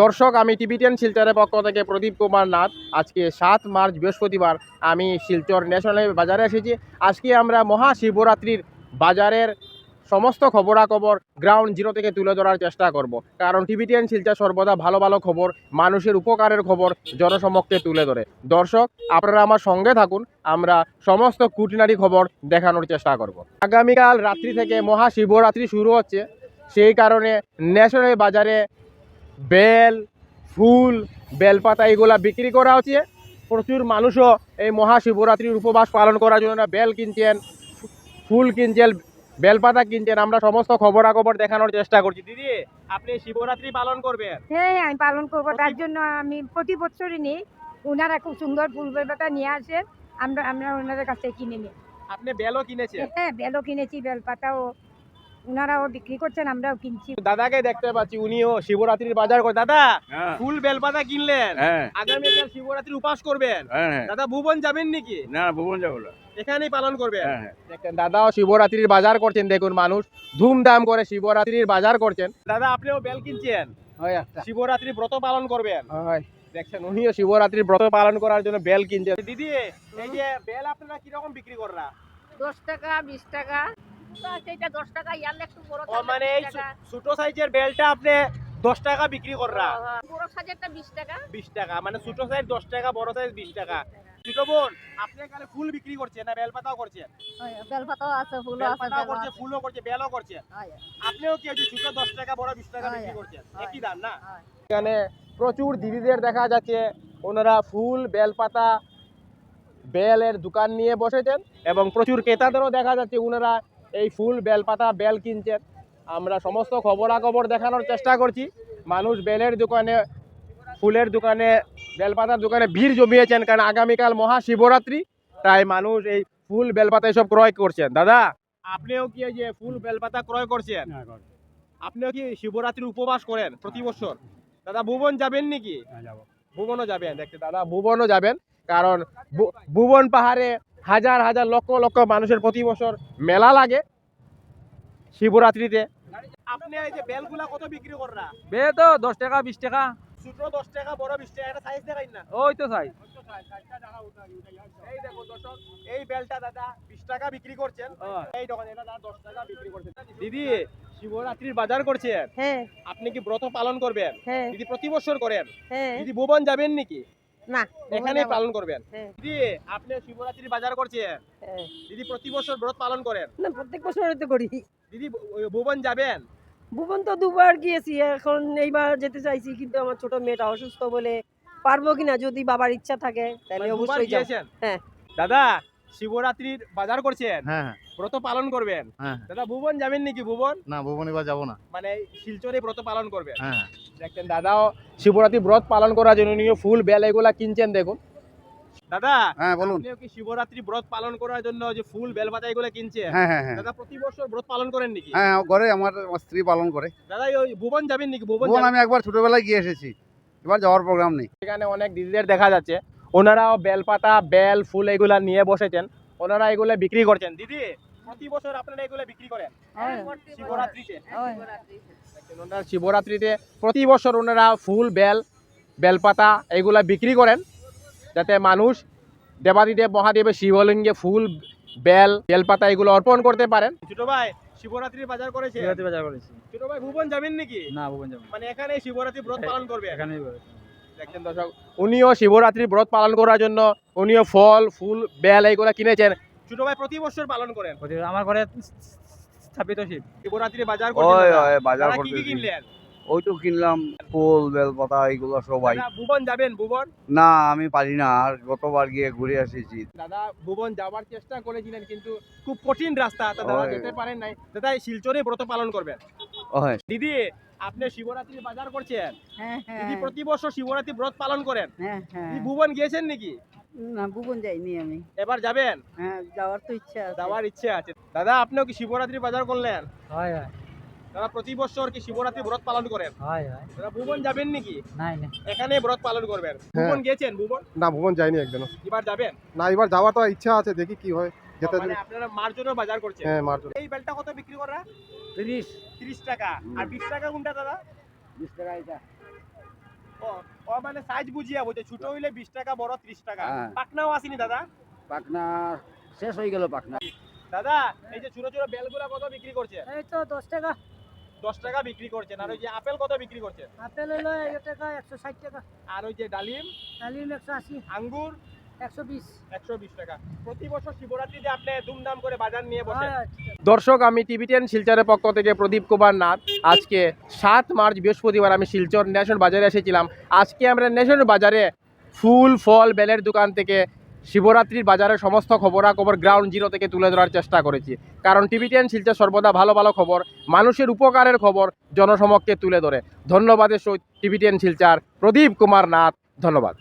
দর্শক, আমি টিভিটিএন শিলচরের পক্ষ থেকে প্রদীপ কুমার নাথ। আজকে সাত মার্চ, বৃহস্পতিবার আমি শিলচর ন্যাশনাল বাজারে এসেছি। আজকে আমরা মহাশিবরাত্রির বাজারের সমস্ত খবরাখবর গ্রাউন্ড জিরো থেকে তুলে ধরার চেষ্টা করব। কারণ টিভিটিএন শিলচর সর্বদা ভালো ভালো খবর, মানুষের উপকারের খবর জনসমক্ষে তুলে ধরে। দর্শক, আপনারা আমার সঙ্গে থাকুন, আমরা সমস্ত কুটিনারি খবর দেখানোর চেষ্টা করব। আগামীকাল রাত্রি থেকে মহাশিবরাত্রি শুরু হচ্ছে। সেই কারণে ন্যাশনাল বাজারে বেল ফুল বেলপাতা এগুলা বিক্রি করা হচ্ছে। প্রচুর মানুষও এই মহাশিবরাত্রির উপবাস পালন করার জন্য বেল কিনছেন ফুল কিনছেন বেলপাতা কিনছেন। আমরা সমস্ত খবরাখবর দেখানোর চেষ্টা করছি। দিদি আপনি শিবরাত্রি পালন করবেন? হ্যাঁ আমি পালন করব। তার জন্য আমি প্রতি বছরই নিই। ওনারা খুব সুন্দর ফুল বেলপাতা নিয়ে আসেন আমরা আমরা ওনাদের কাছ থেকে কিনে নিই। আপনি বেলও কিনেছেন? হ্যাঁ বেলও কিনেছি বেলপাতাও। ওনারাও বিক্রি করছেন আমরাও কিনছি। দাদাকে দেখতে পাচ্ছি উনিও শিবরাত্রির বাজার করে। দাদা হ্যাঁ। ফুল বেলপাতা কিনলেন। হ্যাঁ। আগামীকাল শিবরাত্রি উপাস করবেন। হ্যাঁ দাদা ভুবন যাবেন নাকি? না ভুবন যাব না। এখানেই পালন করবেন। হ্যাঁ দেখেন দাদাও শিবরাত্রির বাজার করছেন দেখুন মানুষ। ধুমধাম করে শিবরাত্রির বাজার করছেন। দাদা আপনিও বেল কিনছেন? শিবরাত্রি ব্রত পালন করবেন। দেখছেন উনিও শিবরাত্রির ব্রত পালন করার জন্য বেল কিনছেন। দিদি এই যে বেল আপনারা কীরকম বিক্রি করা দশ টাকা বিশ টাকা। সেটা দশ টাকা ইয়ার একটু বড় ও মানে এই ছোট সাইজের বেলটা আপনি দশ টাকা বিক্রি করা বড় সাইজেরটা বিশ টাকা। বিশ টাকা মানে ছোট সাইজ দশ টাকা বড় সাইজ বিশ টাকা। ছোট বোন আপনি এখানে ফুল বিক্রি করছেন না বেল করছেন? বেলপাতাও আছে ফুলও আছে পাতাও করছে ফুলও করছে বেলও করছে। আপনিও কি যে ছোট দশ টাকা বড় বিশ টাকা বিক্রি করছেন? একই দাম না? এখানে প্রচুর দিদিদের দেখা যাচ্ছে ওনারা ফুল বেলপাতা বেলের দোকান নিয়ে বসেছেন। এবং প্রচুর ক্রেতাদেরও দেখা যাচ্ছে ওনারা এই ফুল বেলপাতা বেল কিনছেন আমরা সমস্ত খবরাখবর দেখানোর চেষ্টা করছি। মানুষ বেলের দোকানে ফুলের দোকানে বেলপাতার দোকানে ভিড় জমিয়েছেন কারণ আগামীকাল মহাশিবরাত্রি। তাই মানুষ এই ফুল বেলপাতা এসব ক্রয় করছেন। দাদা আপনিও কি এই যে ফুল বেলপাতা ক্রয় করছেন? আপনিও কি শিবরাত্রির উপবাস করেন প্রতি বছর? দাদা ভুবন যাবেন নাকি? ভুবনও যাবেন। দেখতে দাদা ভুবনও যাবেন। কারণ ভুবন পাহাড়ে হাজার হাজার লক্ষ লক্ষ মানুষের প্রতি বছর মেলা লাগে। শিবরাত্রিতে। আপনি এই যে বেলগুলা কত বিক্রি কররা? বে তো দশ টাকা বিশ টাকা। ছোট দশ টাকা বড় বিশ টাকা এটা সাইজ দেখাই না। ওই তো চাই এই দেখো দর্শক এই বেলটা দাদা বিশ টাকা বিক্রি করছেন। এই দোকানে দাদা দশ টাকা বিক্রি করছেন। দিদি শিবরাত্রির বাজার করছেন। হ্যাঁ। আপনি কি ব্রত পালন করবেন? হ্যাঁ। দিদি প্রতি বছর করেন? হ্যাঁ। দিদি ভুবন যাবেন নাকি? না এখানে পালন করবেন। হ্যাঁ। দিদি আপনি শিবরাত্রি বাজার করছেন। হ্যাঁ। দিদি প্রতি বছর ব্রত পালন করেন। না প্রত্যেক বছর তো করি। দিদি ভুবন যাবেন? ভুবন তো দুবার গিয়েছি এখন এইবার যেতে চাইছি কিন্তু আমার ছোট মেয়েটা অসুস্থ বলে পারব কিনা যদি বাবার ইচ্ছা থাকে তাহলে মানে অবশ্যই গিয়েছেন? হ্যাঁ। দাদা শিবরাত্রির বাজার করছেন। হ্যাঁ ব্রত পালন করবেন। হ্যাঁ দাদা ভুবন যাবেন নাকি ভুবন? না ভুবন এবার যাব না। মানে শিলচরে ব্রত পালন করবেন। হ্যাঁ। দেখছেন দাদাও শিবরাত্রি ব্রত পালন করার জন্য নিয়ে ফুল বেল এগুলা কিনছেন দেখুন। দাদা হ্যাঁ বলুন। আপনিও কি শিবরাত্রি ব্রত পালন করার জন্য যে ফুল বেলপাতা এগুলো কিনছেন? হ্যাঁ হ্যাঁ হ্যাঁ। দাদা প্রতি বছর ব্রত পালন করেন নাকি? হ্যাঁ করে আমার আমার স্ত্রী পালন করে। দাদা ওই ভুবন যাবেন নাকি? ভুবন ভুবন আমি একবার ছোটবেলায় গিয়ে এসেছি। এবার যাওয়ার প্রোগ্রাম নেই। এখানে অনেক দিদিদের দেখা যাচ্ছে। ওনারাও বেলপাতা বেল ফুল এগুলা নিয়ে বসেছেন। ওনারা এগুলো বিক্রি করছেন। দিদি প্রতি বছর আপনারা এগুলো বিক্রি করেন। শিবরাত্রিতে। ওনারা শিবরাত্রিতে প্রতি বছর ওনারা ফুল বেল বেলপাতা এগুলা বিক্রি করেন যাতে মানুষ দেবাদিদেব মহাদেবের শিবলিঙ্গে ফুল বেল বেলপাতা এগুলো অর্পণ করতে পারেন। ছোট ভাই শিবরাত্রির বাজার করেছে শিবরাত্রি বাজার করেছি। ছোট ভাই ভুবন যাবেন নাকি? না ভুবন যাব মানে এখানে শিবরাত্রি ব্রত পালন করবে এখানে দেখছেন দর্শক উনিও শিবরাত্রি ব্রত পালন করার জন্য উনিও ফল ফুল বেল এইগুলা কিনেছেন। ছোট ভাই প্রতি বছর পালন করেন। আমার ঘরে স্থাপিত শিব। শিবরাত্রি বাজার। ওই বাজার দাদা কি কি কিনলেন? ওই তো কিনলাম ফুল বেলপাতা এগুলো সবাই ভুবন যাবেন ভুবন? না আমি পারি না আর গতবার গিয়ে ঘুরে এসেছি। দাদা ভুবন যাওয়ার চেষ্টা করেছিলেন কিন্তু খুব কঠিন রাস্তা দাদা যেতে পারেন নাই। দাদা শিলচরে ব্রত পালন করবেন। দিদি আপনি শিবরাত্রি বাজার করছেন? হ্যাঁ হ্যাঁ। দিদি প্রতি বছর শিবরাত্রি ব্রত পালন করেন? হ্যাঁ হ্যাঁ। ভুবন গিয়েছেন নাকি? না ভুবন যাইনি আমি। এবার যাবেন? হ্যাঁ যাওয়ার তো ইচ্ছা আছে। যাওয়ার ইচ্ছে আছে। দাদা আপনিও কি শিবরাত্রি বাজার করলেন? হয় হয়। দাদা প্রতি বছর কি শিবরাত্রি ব্রত পালন করেন? হয় হয়। দাদা ভুবন যাবেন নাকি? নাই না এখানে ব্রত পালন করবেন। ভুবন গেছেন ভুবন? না ভুবন যাইনি একদিনও। এবার যাবেন? না এবার যাওয়ার তো ইচ্ছা আছে দেখি কি হয়। যেতে মানে আপনারা মার জন্য বাজার করছেন? হ্যাঁ মার জন্য। এই বেলটা কত বিক্রি করা? তিরিশ। তিরিশ টাকা। আর বিশ টাকা কোনটা দাদা? বিশ টাকা এটা। ও ও মানে সাইজ বুঝিয়া বলছে ছোট হইলে বিশ টাকা বড় ত্রিশ টাকা। হ্যাঁ। পাকনাও আসেনি দাদা? পাকনা শেষ হয়ে গেল পাকনা দাদা এই যে ছোট ছোট বেলগুলা কত বিক্রি করছে? এই তো দশ টাকা। দশ টাকা বিক্রি করছেন আর ওই যে আপেল কত বিক্রি করছেন? আপেল হলো এক টাকা একশো ষাট টাকা। আর ওই যে ডালিম? ডালিম একশো আশি। আঙ্গুর? একশো বিশ। একশো বিশ টাকা। প্রতি বছর শিবরাত্রিতে আপনি ধুমধাম করে বাজার নিয়ে বসেন। হ্যাঁ, দর্শক, আমি টিভি টেন শিলচরের পক্ষ থেকে প্রদীপ কুমার নাথ। আজকে সাত মার্চ, বৃহস্পতিবার আমি শিলচর ন্যাশন বাজারে এসেছিলাম। আজকে আমরা ন্যাশন বাজারে ফুল, ফল, বেলের দোকান থেকে শিবরাত্রির বাজারের সমস্ত খবরাখবর গ্রাউন্ড জিরো থেকে তুলে ধরার চেষ্টা করেছি। কারণ টিভি টেন শিলচর সর্বদা ভালো ভালো খবর, মানুষের উপকারের খবর জনসমক্ষে তুলে ধরে। ধন্যবাদের সহিত টিভি টেন শিলচার, প্রদীপ কুমার নাথ, ধন্যবাদ।